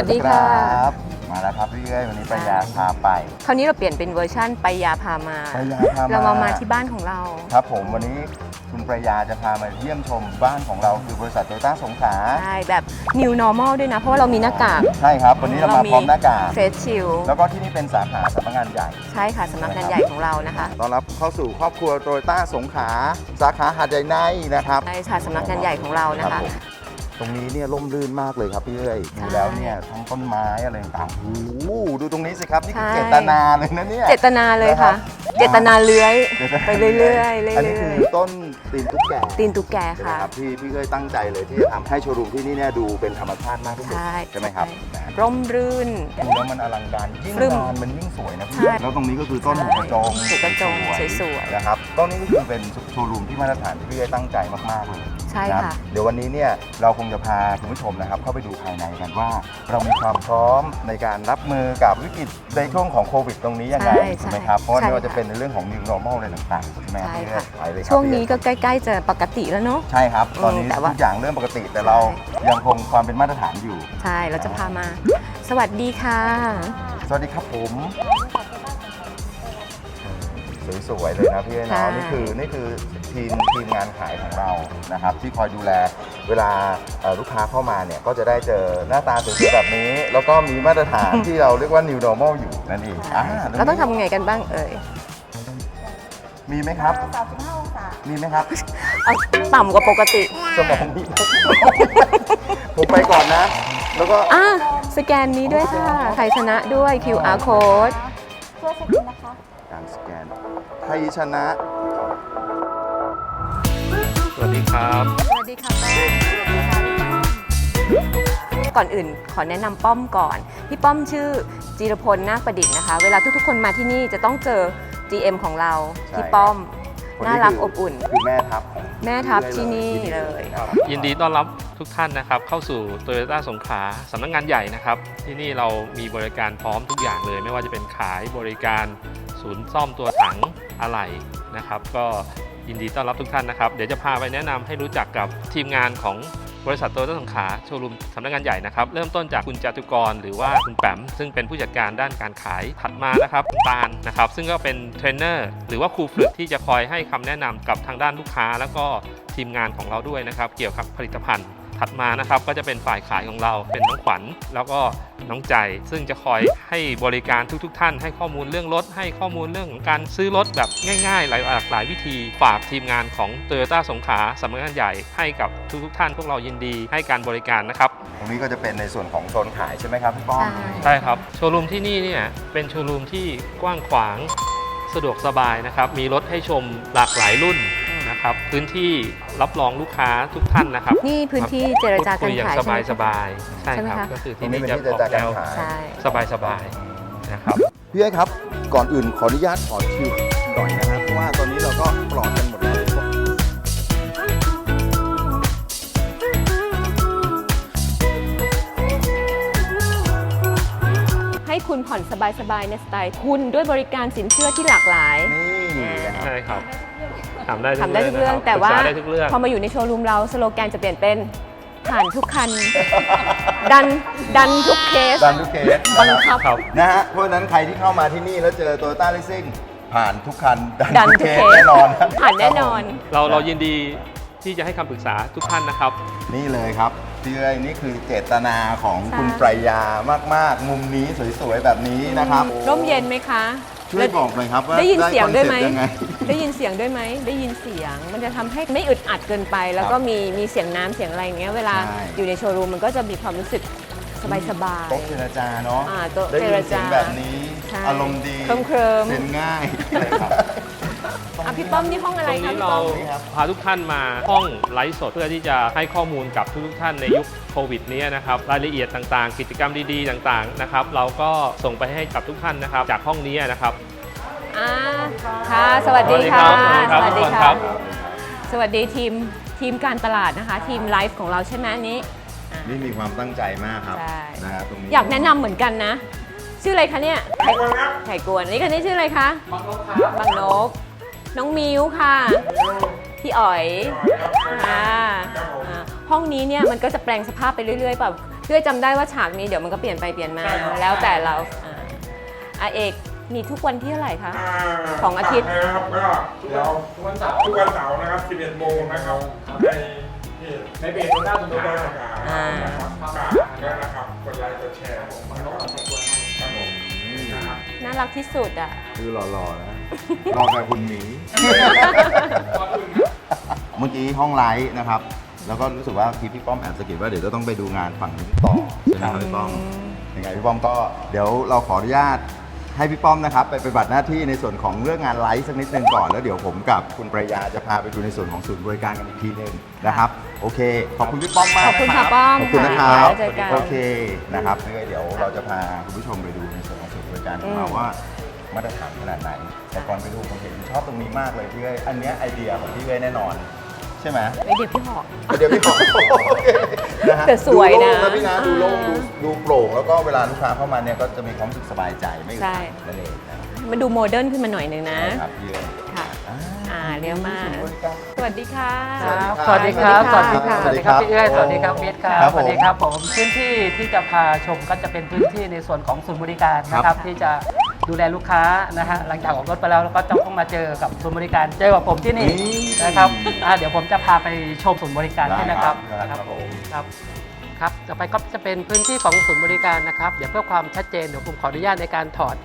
สวัสดีค่ะ รับมาแล้วครับพี่เอ้ยวันนี้ปรายาพาไปคราวนี้เราเปลี่ยนเป็นเวอร์ชั่นไปยาพามาปรายาพามาเรามามาที่บ้านของเรา ครับผมวันนี้คุณปรายาจะพามาเยี่ยมชมบ้านของเราคือบริษัทโตโยต้าสงขลาใช่ แบบ new normal ด้วยนะ เพราะว่าเรามีหน้ากาก ใช่ครับ วันนี้เรามาพร้อมหน้ากากเฟสชิลแล้วก็ที่นี่เป็นสาขาสำนักงานใหญ่ ใช่ค่ะสำนักงานใหญ่ของเรานะคะต้อนรับเข้าสู่ครอบครัวโตโยต้าสงขลาสาขาหาดใหญ่ในนะครับ ใช่ค่ะสำนักงานใหญ่ของเรานะครัคะ บผม ตรงนี้เนี่ยร่มรื่นมากเลยครับพี่เอ้ยดูแล้วเนี่ยทั้งต้นไม้อะไรต่างๆโอ้โหดูตรงนี้สิครับนี่คือใช่ เจตนาเลยนะเนี่ย เจตนาเลยค่ะ นะครับเจตนาเลื้อยเจตนา ไปเรื่อยๆเรื่อยๆอันนี้คือต้นตีนตุ๊กแกตีนตุ๊กแกใช่ไหมค่ะ ครับที่พี่เอ้ยตั้งใจเลยที่จะทำให้โชว์รูมที่นี่เนี่ยดูเป็นธรรมชาติมากที่สุดใช่ใช่ไหมครับนะร่มรื่น ดูแล้วมันอลังการยิ่งฟรึ้มนานมันยิ่งสวยนะพี่ใช่แล้วตรงนี้ก็คือต้นหูกระจงหูกระจงสวยๆ นะครับต้นนี้ก็คือเป็นโชว์รูมที่มาตรฐานที่พี่เอ้ยตั้งใจมากๆเลย ใช่นะค่ะ เดี๋ยววันนี้เนี่ยเราคงจะพาคุณผู้ชมนะครับ เข้าไปดูภายในกันว่า เรามีความพร้อมในการรับมือกับวิกฤตในช่วงของโควิดตรงนี้ยังไงใช่ถูกไหมครับเพราะว่าใช่ไม่ว่าจะค่ะ เป็นในเรื่องของ new normal อะไรต่างๆใช่ไหมครับใช่พี่เอ้ค่ะยไปเลยครับช่วงพี่เอ้ยนี้ก็ใกล้ ๆ จะปกติแล้วเนาะ ใช่ครับ ตอนนี้อืมแต่ว่า ทุกอย่างเริ่มปกติแต่เรายังคงความเป็นมาตรฐานอยู่ ใช่เราจะพามา สวัสดีค่ะ สวัสดีครับผมสวยๆเลยนะพี่เอ๋ใช่เนาะนี่คือนี่คือ ทีมทีมงานขายของเรานะครับ ที่คอยดูแลเวลาเอ่อลูกค้าเข้ามาเนี่ย ก็จะได้เจอหน้าตาสวยๆแบบนี้ แล้วก็มีมาตรฐานที่เราเรียกว่า new normal อยู่นั่นเองอ่าเราต้องทำไงกันบ้างเอ่ยมีไหมครับ 35องศามีไหมครับเอาต่ำกว่าปกติ สมองมีผมไปก่อนนะ แล้วก็ อะสแกนนี้ด้วยค่ะไทยชนะด้วย QR code เพื่อเช็คอินนะคะ การสแกนไทยชนะส วัสดีครับ สวัสดีค่ะป้อมสวัสดีค่ะพี่ป้อมก่อนอื่นขอแนะนำป้อมก่อน พี่ป้อมชื่อจีรพลนาคประดิษฐ์นะคะ เวลาทุกๆ คนมาที่นี่จะต้องเจอ GM ของเราใช่ พี่ป้อม คนน่านี้รักคือบอุ่น คือแม่ทัพของแม่ทัพที่นี่เลย ครับยินดีต้อนรับทุกท่านนะครับ เข้าสู่ Toyota สงขลาสำนักงานใหญ่นะครับ ที่นี่เรามีบริการพร้อมทุกอย่างเลย ไม่ว่าจะเป็นขายบริการศูนย์ซ่อมตัวถังอะไหล่นะครับ ก็ ยินดีต้อนรับทุกท่านนะครับ เดี๋ยวจะพาไปแนะนำให้รู้จักกับทีมงานของบริษัทโตโยต้าสงขาโชว์รูมสำนักงานใหญ่นะครับ เริ่มต้นจากคุณจตุกร หรือว่าคุณแปม ซึ่งเป็นผู้จัดการด้านการขายถัดมานะครับตาลนะครับ ซึ่งก็เป็นเทรนเนอร์หรือว่าครูฝึกที่จะคอยให้คำแนะนำกับทางด้านลูกค้า แล้วก็ทีมงานของเราด้วยนะครับ เกี่ยวกับผลิตภัณฑ์ ถัดมานะครับก็จะเป็นฝ่ายขายของเราเป็นน้องขวัญแล้วก็น้องใจ ซึ่งจะคอยให้บริการทุกๆทท่าน ให้ข้อมูลเรื่องรถ ให้ข้อมูลเรื่องของการซื้อรถแบบง่ายๆ หลายหลากหลายวิธีฝากทีมงานของ t o y ยต้สงขลาสำนักงานใหญ่ให้กับทุกๆ ท่านพวกเรายินดีให้การบริการนะครับตรงนี้ก็จะเป็นในส่วนของโซนขายใช่ไหมครับพี่ป้อมใช่ใช่ครับโชว์รูมที่นี่เนี่ยเป็นโชว์รูมที่กว้างขวางสะดวกสบายนะครับมีรถให้ชมหลากหลายรุ่น นะครับ พื้นที่รับรองลูกค้าทุกท่านนะครับนี่พื้นที่เจรจากาพูรดคุยอย่างขายสใช่ไหบามยสคะ บายๆใช่ใช่ไหมครับ คะ ก็คือตรงที่นี้นี่เป็นจะที่ออกเจรแนจาการวขายใช่ สบายสบายๆนะครับ พี่เอ้ยครับ ก่อนอื่นขออนุญาตขอชิวหน่อยนะครับ เพราะว่าตอนนี้เราก็ปลอดกันหมดแล้วให้คุณผ่อนสบายๆในสไตล์คุณด้วยบริการสินเชื่อที่หลากหลาย นี่นะครับ ใช่ครับ ทำได้ทุกทำได้ทุกเรื่องนะคบแต่ว่าปรึกษได้ทุกเรื่องพอมาอยู่ในโชว์รูมเราสโลแกนจะเปลี่ยนเป็นผ่านทุกคัน ดันดันทุกเคสดันทุกเคสบังคับครับนะฮะเพราะฉะนั้นใครที่เข้ามาที่นี่แล้วเจอโตโยต้าเลสซิ่งผ่านทุกคัน ดัดันนทุทุกกเคเคสสแน่นอน ผ่านแน่นอน เราเรายินดีที่จะให้คำปรึกษาทุกท่านนะครับ นี่เลยครับพี่เอ้ยนี่คือเจตนาของใช่คุณปรายามาก ๆ มุมนี้สวย ๆ แบบนี้นะครับ ร่มเย็นไหมคะ ช่วยบอกหน่อยครับว่าได้ยินเสียงด้วยไหม คอนเซ็ปต์งง ได้ยินเสียงด้วยไหม ได้ยินเสียง มันจะทำให้ไม่อึดอัดเกินไป แล้วก็มีมีเสียงน้ำเสียงอะไรอย่างเงี้ย เวลาใช่ อยู่ในโชว์รูมมันก็จะมีความรู้สึกสบายสบายโต๊ะเจรจาเนาะอ่าโต๊ะได้ยินเจรจาเสียงแบบนี้ ใช่อารมณ์ดีเคลิ้มๆ เซ็นง่ายครับ อะพี่ป้อมนี่ห้องอะตไรรงคะนี้พี่เราป้อมนี่ครับพาทุกท่านมาห้องไลฟ์สดเพื่อที่จะให้ข้อมูลกับทุกๆท่านในยุคโควิดนี้นะครับรายละเอียดต่างๆ กิจกรรมดีๆต่างๆนะครับเราก็ส่งไปให้กับทุกท่านนะครับ จากห้องนี้นะครับ อ่าค่ะ สวัสดีค่ะ สวัสดีครับทุกคนครับสวัสดีทีมทีมการตลาดนะคะ ทีมไลฟ์ของเราใช่ไหมอันนี้ นี่มีความตั้งใจมากครับใช่ นะฮะตรงนี้อยากแนะนำเหมือนกันนะ ชื่ออะไรคะเนี่ยไข่ไข่กวนอันนี่คนนี้ชื่ออะไรคะบางนกครับบาง นกน้องมิวค่ะ พี่อ๋อยค่ะอ่าห้องนี้เนี่ยมันก็จะแปลงสภาพไปเรื่อยๆแบบพี่เอ้ยจำได้ว่าฉากนี้เดี๋ยวมันก็เปลี่ยนไปเปลี่ยนมาใช่ครับแล้วแต่เราอ่าอาเอกมีทุกวันที่เท่าไหร่คะาของอาทิตย์ นะครับก็เดี๋ยวทุกวันเสาร์ทุกวันเสาร์นะครับ11โมงนะครับในเพจในเพจโซต้าสโซมุทรดาปราสการกาอ่า นะครับฝากด้วยนะครับกดไลค์กดแชร์ผมนะครับครับผมนะครับ น่ารักที่สุดอะ คือหล่อๆนะ รอแบบคุณหมีเมื่อกี้ห้องไลท์นะครับ แล้วก็รู้สึกว่าพี่พี่ป้อมแอบสะกิดว่าเดี๋ยวจะต้องไปดูงานฝั่งนี้ต่อใช่ไหมครับพี่ป้อมยังไงพี่ป้อมก็เดี๋ยวเราขออนุญาตให้พี่ป้อมนะครับไปปฏิบัติหน้าที่ในส่วนของเรื่องงานไลฟ์สักนิดนึงก่อน แล้วเดี๋ยวผมกับคุณประยาจะพาไปดูในส่วนของศูนย์บริการกันอีกทีนึงนะครับ โอเค ขอบคุณพี่ป้อมมากขอบคุณนค่ะป้อมขอบคุณนะครับค่ะเจอกันโอเคนะครับยังไงเดี๋ยวเราจะพาคุณผู้ชมไปดูในส่วนของศูนย์บริการของเราอืมว่า มาตรฐานขนาดไหน แต่ก่อนไปดูผมเห็นชอบตรงนี้มากเลยพี่เอ้ยอันเนี้ยไอเดียของพี่เอ้ยแน่นอน ใช่ไหมไอยเดี๋ยวพี่หอก เดี๋ยวพี่ขอโอเคนะฮะแต่สวยนะดูโล่งพี่นะดูโล่งอ่าดูดูโปร่งแล้วก็เวลาลูกค้าเข้ามาเนี่ยก็จะมีความรู้สึกสบายใจไม่อึดใช่อัดนั่นเองนะมันดูโมเดิร์นขึ้นมาหน่อยนึงนะใช่ครับพี่เอ้ยค่ะ อ่าอ่าเรียวมากบริการสวัสดีค่ะ ครับสวัสดีครับ สวัสดีค่ะสวัสดีครับ พี่เอ้ยสวัสดีครับมิตรคครัรับบผมสวัสดีครับผม พื้นที่ที่จะพาชมก็จะเป็นพื้นที่ในส่วนของศูนย์บริการนะคครัรับบที่จะ ดูแลลูกค้านะฮะหลังจากออกรถไปแล้วแล้วก็จะต้องมาเจอกับศูนย์บริการเจอกับผมที่นี่นี่ นะครับอ่าเดี๋ยวผมจะพาไปชมศูนย์บริการให้นะครับได้ครับผมครับครับต่อไปก็จะเป็นพื้นที่ของศูนย์บริการนะครับเดี๋ยวเพื่อความชัดเจนเดี๋ยวผมขออนุญาตในการถอด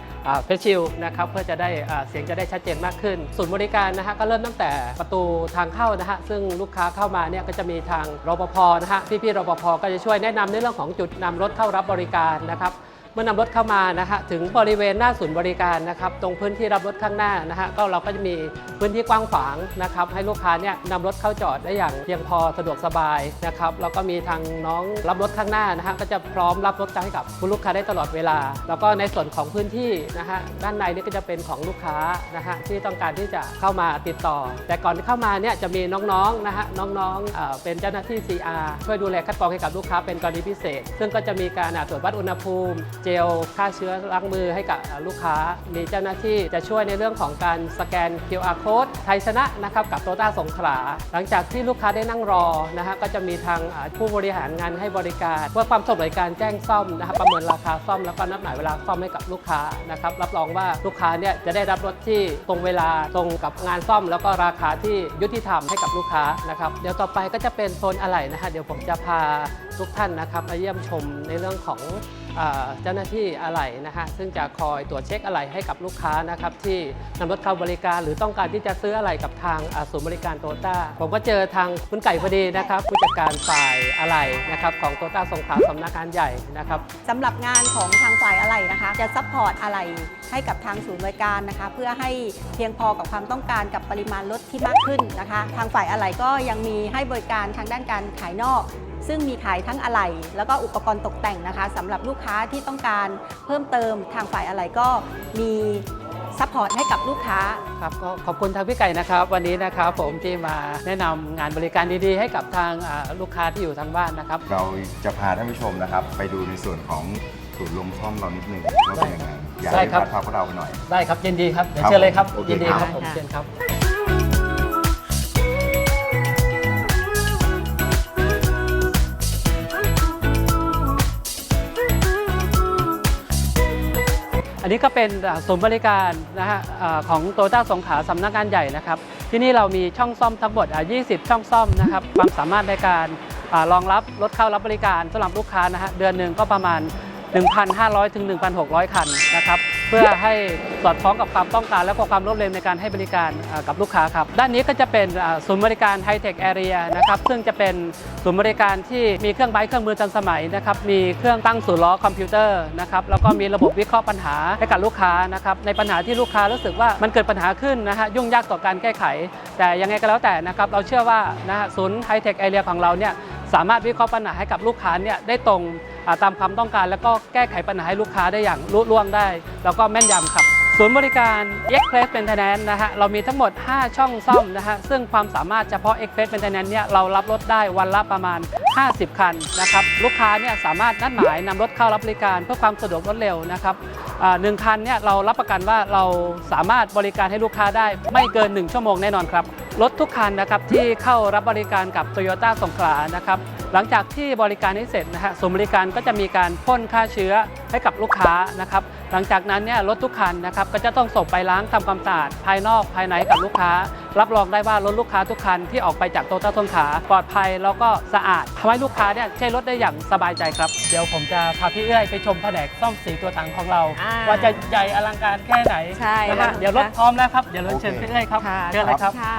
เฟซชิลนะครับเพื่อจะได้อ่าเสียงจะได้ชัดเจนมากขึ้น ศูนย์บริการนะฮะก็เริ่มตั้งแต่ประตูทางเข้านะฮะซึ่งลูกค้าเข้ามาเนี่ยก็จะมีทางรปภนะฮะพี่ๆรปภก็จะช่วยแนะนำในเรื่องของจุดนำรถเข้ารับบริการนะครับ เมื่อนำรถเข้ามานะฮะถึงบริเวณหน้าศูนย์บริการนะครับตรงพื้นที่รับรถข้างหน้านะฮะก็เราก็จะมีพื้นที่กว้างขวางนะครับให้ลูกค้าเนี่ยนำรถเข้าจอดได้อย่างเพียงพอสะดวกสบายนะครับแล้วก็มีทางน้องรับรถข้างหน้านะฮะก็จะพร้อมรับรถให้กับคุณลูกค้าได้ตลอดเวลา แล้วก็ในส่วนของพื้นที่นะฮะด้านในนี่ก็จะเป็นของลูกค้านะฮะที่ต้องการที่จะเข้ามาติดต่อ แต่ก่อนที่เข้ามาเนี่ยจะมีน้องๆนะฮะน้องๆเอ่อเป็นเจ้าหน้าที่ CR ช่วยดูแลคัดกรองให้กับลูกค้าเป็นกรณีพิเศษ ซึ่งก็จะมีการตรวจวัดอุณหภูมิเจลฆ่าเชื้อล้างมือให้กับลูกค้า มีเจ้าหน้าที่จะช่วยในเรื่องของการสแกน QR code ไทยชนะนะครับกับโตต้าสงขลา หลังจากที่ลูกค้าได้นั่งรอนะฮะก็จะมีทางผู้บริหารงานให้บริการเพื่อความสะดวกในการแจ้งซ่อมนะครับประเมินราคาซ่อมแล้วก็นัดหมายเวลาซ่อมให้กับลูกค้านะครับรับรองว่าลูกค้าเนี่ยจะได้รับรถที่ตรงเวลาตรงกับงานซ่อม แล้วก็ราคาที่ยุติธรรมให้กับลูกค้านะครับเดี๋ยวต่อไปก็จะเป็นโซนอะไหล่นะฮะเดี๋ยวผมจะพาทุกท่านนะครับมาเยี่ยมชมในเรื่องของเจ้าหน้าที่อะไหล่นะฮะซึ่งจะคอยตรวจเช็คอะไหล่ให้กับลูกค้านะครับที่นำรถเข้าบริการ หรือต้องการที่จะซื้ออะไหล่กับทางศูนย์บริการโตต้าผมก็เจอทางคุณไก่พอดีนะครับผู้จัดการฝ่ายอะไหล่นะครับของโตต้าสงขลาสำนักงานใหญ่นะครับสำหรับงานของทางฝ่ายอะไหล่นะคะ จะซัพพอร์ตอะไหล่ให้กับทางศูนย์บริการนะคะ เพื่อให้เพียงพอกับความต้องการกับปริมาณรถที่มากขึ้นนะคะ ทางฝ่ายอะไหล่ก็ยังมีให้บริการทางด้านการขายนอก ซึ่งมีขายทั้งอะไหล่แล้วก็อุปกรณ์ตกแต่งนะคะสำหรับลูกค้าที่ต้องการเพิ่มเติมทางฝ่ายอะไหล่ก็มีซัพพอร์ตให้กับลูกค้าครับก็ขอบคุณทางพี่ไก่นะครับ วันนี้นะครับผมที่มาแนะนำงานบริการดีๆ ให้กับทางอ่าลูกค้าที่อยู่ทางบ้านนะครับ เราจะพาท่านผู้ชมนะครับ ไปดูในส่วนของศูนย์ลมซ่อมเรานิดนึงว่าเป็นยังไงอยากได้ให้ครับพาพาพวกเราไปหน่อย ได้ครับยินดีครับเดี๋ยวครับเชิญเลยครับโอเคยินดีครับครับผมค่ะเชิญครับ อันนี้ก็เป็นศูนย์บริการนะฮะของโตต้าสงขาสำนักงานใหญ่นะครับ ที่นี่เรามีช่องซ่อมทั้งหมด 20 ช่องซ่อมนะครับ ความสามารถในการอ่ารองรับรถเข้ารับบริการสำหรับลูกค้านะฮะเดือนหนึ่งก็ประมาณ 1,500 ถึง 1,600 คันนะครับเพื่อให้สอดคล้องกับความต้องการ และก็ความรวดเร็วในการให้บริการกับลูกค้าครับด้านนี้ก็จะเป็นศูนย์บริการไฮเทคแอเรียนะครับซึ่งจะเป็นศูนย์บริการที่มีเครื่องไบค์เครื่องมือทันสมัยนะครับมีเครื่องตั้งศูนย์ล้อคอมพิวเตอร์นะครับแล้วก็มีระบบวิเคราะห์ปัญหาให้กับลูกค้านะครับในปัญหาที่ลูกค้ารู้สึกว่ามันเกิดปัญหาขึ้นนะฮะยุ่งยากต่อการแก้ไข แต่ยังไงก็แล้วแต่นะครับเราเชื่อว่านะฮะศูนย์ไฮเทคแอเรียของเราเนี่ยสามารถวิเคราะห์ปัญหาให้กับลูกค้าเนี่ยได้ตรง ตามความต้องการ แล้วก็แก้ไขปัญหาให้ลูกค้าได้อย่างลุล่วงได้ แล้วก็แม่นยำครับศูนย์บริการ Express Maintenance นะฮะเรามีทั้งหมด 5 ช่องซ่อมนะฮะซึ่งความสามารถเฉพาะ Express Maintenance เนี่ยเรารับรถได้วันละประมาณ 50 คันนะครับลูกค้าเนี่ยสามารถนัดหมายนำรถเข้ารับบริการเพื่อความสะดวกรวดเร็วนะครับหนึ่งคันเนี่ยเรารับประกันว่าเราสามารถบริการให้ลูกค้าได้ไม่เกิน 1 ชั่วโมงแน่นอนครับรถทุกคันนะครับที่เข้ารับบริการกับ Toyota สงขลานะครับ หลังจากที่บริการนี้เสร็จนะฮะศูนย์บริการก็จะมีการพ่นฆ่าเชื้อให้กับลูกค้านะครับ หลังจากนั้นเนี่ยรถทุกคันนะครับก็จะต้องส่งไปล้างทำความสะอาดภายนอกภายในกับลูกค้า รับรองได้ว่ารถลูกค้าทุกคันที่ออกไปจากโตต้าต้นขา ปลอดภัยแล้วก็สะอาดทำให้ลูกค้าเนี่ยใช้รถได้อย่างสบายใจครับ เดี๋ยวผมจะพาพี่เอื้อยไปชมแผนกซ่อมสีตัวถังของเรา อ่าว่าจะใหญ่อลังการแค่ไหนใช่นะแล้ฮะวเดี๋ยวรถพร้อมแล้วครับเดี๋ยวเราเชิญโอเคพี่เอื้อยครับค่ะเชิญเลยครับ ค่ะ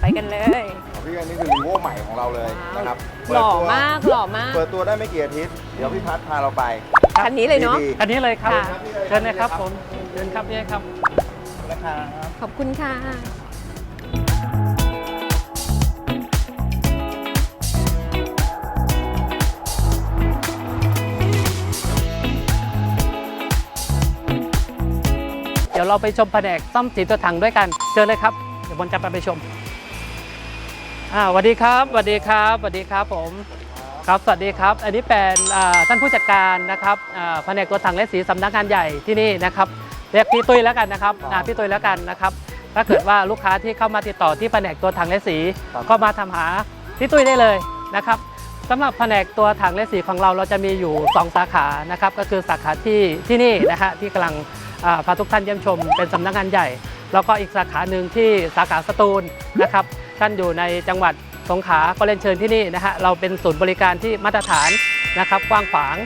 ไปกันเลย พี่อันนี้คือรีโวใหม่ของเราเลยนะครับหล่อเปิดตัวมากหล่อมาก เปิดตัวได้ไม่กี่อาทิตย์ เดี๋ยวพี่พัฒพาเราไปคันนี้เลยเนาะดีอันนี้เลยครับค่ะเชิญเลยครับผมเชิญครับพี่เอื้อยครับๆนะครับขอบคุณค่ะเดี๋ยวเราไปชมแผนกซ่อมสีตัวถังด้วยกัน เจอเลยครับ เดี๋ยวบนจะไปไปชม อ่าสวัสดีครับสวัสดีครับสวัสดีครับผมครับสวัสดีครับ อันนี้เป็นอ่าท่านผู้จัดการนะครับอ่าแผนกตัวถังและสีสำนักงานใหญ่ที่นี่นะครับเรียกพี่ตุ้ยแล้วกันนะครับอ่าพี่ตุ้ยแล้วกันนะครับถ้าเกิดว่าลูกค้าที่เข้ามาติดต่อที่แผนกตัวถังและสีก็มาทำหาพี่ตุ้ยได้เลยนะครับสำหรับแผนกตัวถังและสีของเราเราจะมีอยู่ 2 สาขานะครับก็คือสาขาที่ที่นี่นะฮะที่กำลังอ่าพาทุกท่านเยี่ยมชมเป็นสำนักงานใหญ่ แล้วก็อีกสาขาหนึ่งที่สาขาสตูลนะครับท่านอยู่ในจังหวัดสงขลาก็เรียนเชิญที่นี่นะฮะเราเป็นศูนย์บริการที่มาตรฐานนะครับกว้างขวาง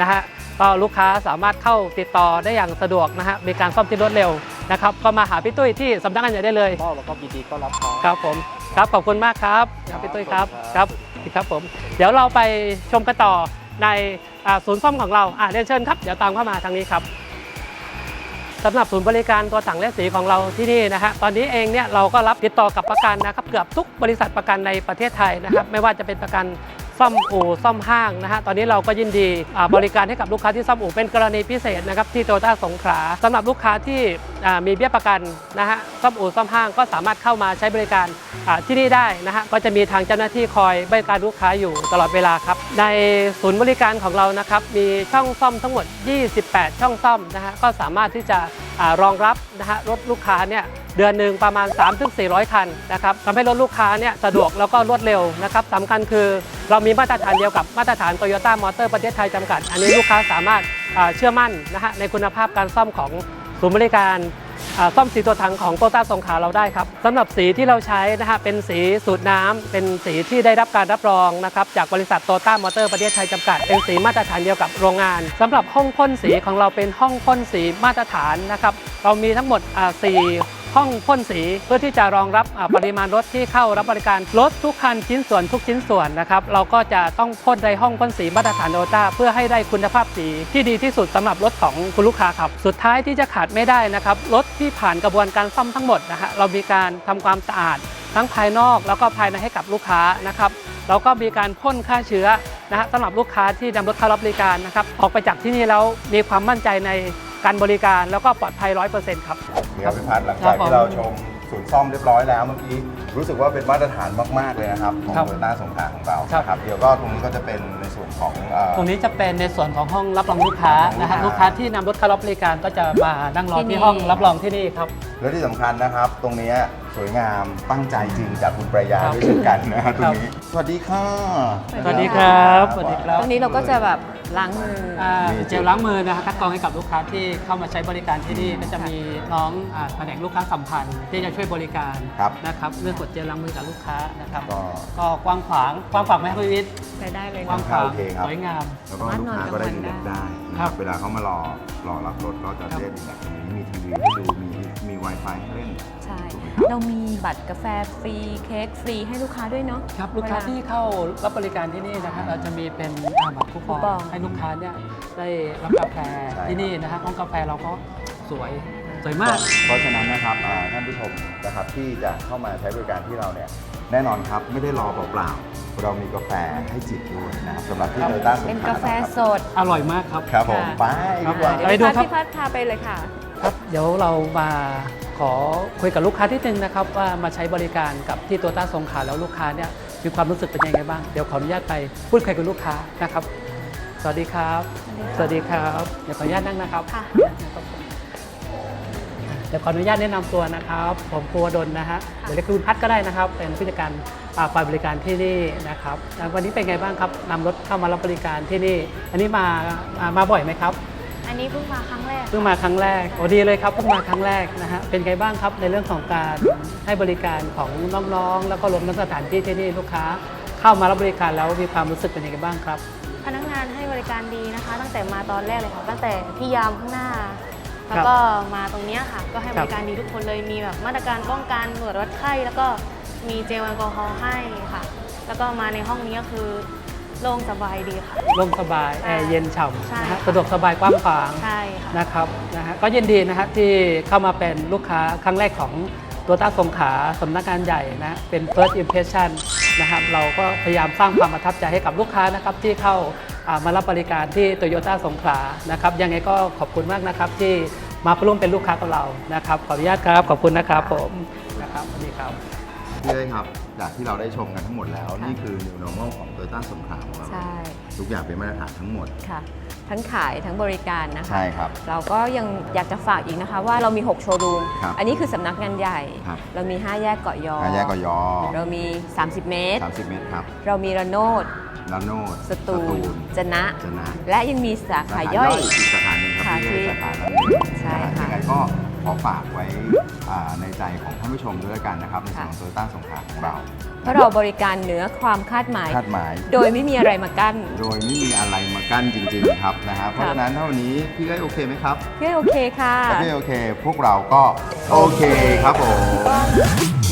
นะฮะก็ลูกค้าสามารถเข้าติดต่อได้อย่างสะดวกนะฮะมีการซ่อมที่รวดเร็วนะครับก็มาหาพี่ตุ้ยที่สำนักงานใหญ่ได้เลยก็แล้วก็ยินดีต้อนรับเขา ครับผมครับขอบคุณมากครับครับพี่ตุ้ยครับครับครับผม เดี๋ยวเราไปชมกันต่อในอ่าศูนย์ซ่อมของเราอ่าเรียนเชิญครับเดี๋ยวตามเข้ามาทางนี้ครับ สำหรับศูนย์บริการตัวถังและสีของเราที่นี่นะฮะตอนนี้เองเนี่ยเราก็รับติดต่อกับประกันนะครับเกือบทุกบริษัทประกันในประเทศไทยนะครับไม่ว่าจะเป็นประกัน ซ่อมอู่ซ่อมห้างนะฮะตอนนี้เราก็ยินดีบริการให้กับลูกค้าที่ซ่อมอู่เป็นกรณีพิเศษนะครับที่โตโยต้าสงขลาสำหรับลูกค้าที่มีเบี้ยประกันนะฮะซ่อมอู่ซ่อมห้างก็สามารถเข้ามาใช้บริการที่นี่ได้นะฮะก็จะมีทางเจ้าหน้าที่คอยบริการลูกค้าอยู่ตลอดเวลาครับในศูนย์บริการของเรานะครับมีช่องซ่อมทั้งหมด 28 ช่องซ่อมนะฮะก็สามารถที่จะอารองรับนะฮะรถลูกค้าเนี่ย เดือนหนึ่งประมาณ 3-400 คันนะครับทำให้รถลูกค้าเนี่ยสะดวกแล้วก็รวดเร็วนะครับสำคัญคือเรามีมาตรฐานเดียวกับมาตรฐานโตโยต้ามอเตอร์ประเทศไทยจำกัด อันนี้ลูกค้าสามารถเชื่อมั่นนะฮะในคุณภาพการซ่อมของศูนย์บริการซ่อมสีตัวถังของโตต้าสงขาเราได้ครับสำหรับสีที่เราใช้นะฮะเป็นสีสูตรน้ำเป็นสีที่ได้รับการรับรองนะครับจากบริษัทโตต้ามอเตอร์ประเทศไทยจำกัด เป็นสีมาตรฐานเดียวกับโรงงานสำหรับห้องพ่นสีของเราเป็นห้องพ่นสีมาตรฐานนะครับเรามีทั้งหมดสี่ ห้องพ่นสีเพื่อที่จะรองรับปริมาณรถที่เข้ารับบริการรถทุกคันชิ้นส่วนทุกชิ้นส่วนนะครับเราก็จะต้องพ่นในห้องพ่นสีมาตรฐานโตต้าเพื่อให้ได้คุณภาพสีที่ดีที่สุดสำหรับรถของคุณลูกค้าครับสุดท้ายที่จะขาดไม่ได้นะครับรถที่ผ่านกระบวนการซ่อมทั้งหมดนะฮะเรามีการทำความสะอาด ทั้งภายนอกแล้วก็ภายในให้กับลูกค้านะครับเราก็มีการพ่นฆ่าเชื้อนะฮะสำหรับบลูกค้าที่นำรถเข้ารับบริการนะครับออกไปจากที่นี่แล้วมีความมั่นใจในการบริการแล้วก็ปลอดภัย 100%ครับ เดี๋ยวพี่พัฒหลังครัจากบผมที่เราชมศูนย์ซ่อมเรียบร้อยแล้วเมื่อกี้รู้สึกว่าเป็นมาตรฐานมาก ๆ เลยนะครับ ของครับโตโยต้าสงขลาของเราครับนะครับเดี๋ยวก็ตรงนี้ก็จะเป็นในส่วนของเอ่อตรงนี้จะเป็นในส่วนของห้องรับรองลูกค้านะฮะลูลูกกค้าค้าที่นำรถเข้ารับบริการก็จะมานั่งรอที่นี่ที่ห้องรับรองที่นี่ครับและที่สำคัญนะครับ ตรงนี้สวยงามตั้งใจจริงจากคุณประยาครับด้วยเช่นกันนะฮะตรครังบนี้ สวัสดีค่ะสวัสดีครับสวัสดีครับตรงนี้เราก็จะแบบ ล้างมือออ่าเจลล้างมือนะคะคัดกรองให้กับลูกค้าที่เข้ามาใช้บริการที่นี่ก็จะมีน้องอ่าแผนกลูกค้าสัมพันธ์ ที่จะช่วยบริการครับนะครับเรื่องกดเจลล้างมือกับลูกค้านะครับก็ ก็กว้างขวางกว้างขวางไหมครับพี่วิทย์ใช้ได้เลยกว้างเนาะขวางโอเคครับ สวยงาม แล้วก็ลูกค้าก็ได้รีแลกซ์ได้นะคครัรับบเวลาเขามารอรอรับรถก็จะครับได้รีแลกซ์ตรงนี้มีทีวีให้ดูมีมี Wi-Fi ให้ เรามีบัตรกาแฟฟรีเค้กฟรีให้ลูกค้าด้วยเนาะ ครับลูกค้าที่เข้ารับบริการที่นี่นะครับเราจะมีเป็นอ่าบัตรคูปคูปอองงให้ลูกค้าเนี่ยได้รับกาแฟใช่ ที่นี่นะฮะห้องกาแฟเราก็สวยสวยมาก เพราะฉะนั้นนะครับอ่าท่านผู้ชมนะครับที่จะเข้ามาใช้บริการที่เราเนี่ยแน่นอนครับไม่ได้รอเปล่าๆเรามีกาแฟให้จิบด้วยนะครับสำหรับที่ครับโตโยต้าสงเป็นขลกาแฟสด อร่อยมากครับครับผมค่ะไปดีกว่า เดี๋ยวไปพี่ดูพัดครับ พี่พัดพาไปเลยค่ะ ครับ เดี๋ยวเรามา ขอคุยกับลูกค้าที่นึงนะครับว่ามาใช้บริการกับที่ตัวต้าสงขลาแล้วลูกค้าเนี่ยมีความรู้สึกเป็นยังไงบ้าง เดี๋ยวขออนุญาตไปพูดคุยกับลูกค้านะครับ สวัสดีครับ สวัสดีครับ เดี๋ยวขออนุญาตนั่งนะครับ ค่ะครับผมเดี๋ยวขออนุญาตแนะนำตัวนะครับ ผมภูวดลนะฮะหรือเรียกคุณพัดก็ได้นะครับ เป็นผู้จัดการอ่าฝ่ายบริการที่นี่นะครับแล้ววันนี้เป็นไงบ้างครับนำรถเข้ามารับบริการที่นี่ อันนี้มามามาบ่อยไหมครับ อันนี้เพิ่งมาครั้งแรก เพิ่งมาครั้งแรกโอ้ดีเลยครับเพิ่งมาครั้งแรกนะฮะเป็นไงบ้างครับในเรื่องของการให้บริการของน้องๆ แล้วก็รวมทั้งสถานที่ที่นี่ลูกค้า เข้ามารับบริการแล้วมีความรู้สึกเป็นยังไงบ้างครับ พนักงานให้บริการดีนะคะ ตั้งแต่มาตอนแรกเลยค่ะ ตั้งแต่พี่ยามข้างหน้า แล้วก็มาตรงเนี้ยค่ะ ก็ให้บริการดีทุกคนเลยมีแบบมาตรการป้องกันตรวจวัดไข้ แล้วก็มีเจลแอลกอฮอล์ให้ค่ะ แล้วก็มาในห้องนี้ก็คือ โล่งสบายดีค่ะโล่งสบายแอร์เย็นฉ่ำใช่นะฮะค่ะ สะดวกสบายกว้างขวางใช่ค่ะ นะครับนะฮะก็ยินดีนะฮะที่เข้ามาเป็นลูกค้าครั้งแรกของตัวต้าสงขลาสำนักงานใหญ่นะเป็น first impression นะครับเราก็พยายามสร้างความประทับใจให้กับลูกค้านะครับที่เข้าอ่ามารับบริการที่โตโยต้าสงขลานะครับยังไงก็ขอบคุณมากนะครับที่มาร่วมเป็นลูกค้ากับเรานะครับขออนุญาตครับขอบคุณนะครับผมนะครับสวัสดีครับพี่เอ้ยครับ จากที่เราได้ชมกันทั้งหมดแล้ว นี่คือ New Normal ของ Toyota สงขลาของเราใช่ ทุกอย่างเป็นมาตรฐานทั้งหมด ค่ะ ทั้งขายทั้งบริการนะคะ ใช่ครับ เราก็ยังอยากจะฝากอีกนะคะ ว่าเรามี 6 โชว์รูม ครับอันนี้คือสำนักงานใหญ่ ครับ เรามี 5 แยกเกาะยอ อาแยกกยอเรามี 30 เมตร 30 เมตรครับเรามีระโนดลาโนดสตูลจะนะจะนะ และยังมีสาสาขาขาย่อย อีกสาขาหนึ่งครับค่ะที่ที่สาขาลาโนดใช่ค่ะ ยังไงก็ขอฝากไว้ อ่าในใจของท่านผู้ชมด้วยแล้วกันนะครับในส่วนของโตโยต้าสงขลาของเรา เพราะเราบริการเหนือความคาดหมาย คาดหมาย โดยไม่มีอะไรมากั้นโดยไม่มีอะไรมากั้นจริงๆครับนะฮะเพราะฉะนั้นเท่านี้พี่เอ้ยโอเคไหมครับพี่โอเคค่ะ ถ้าพี่โอเค พวกเราก็โอเคครับผม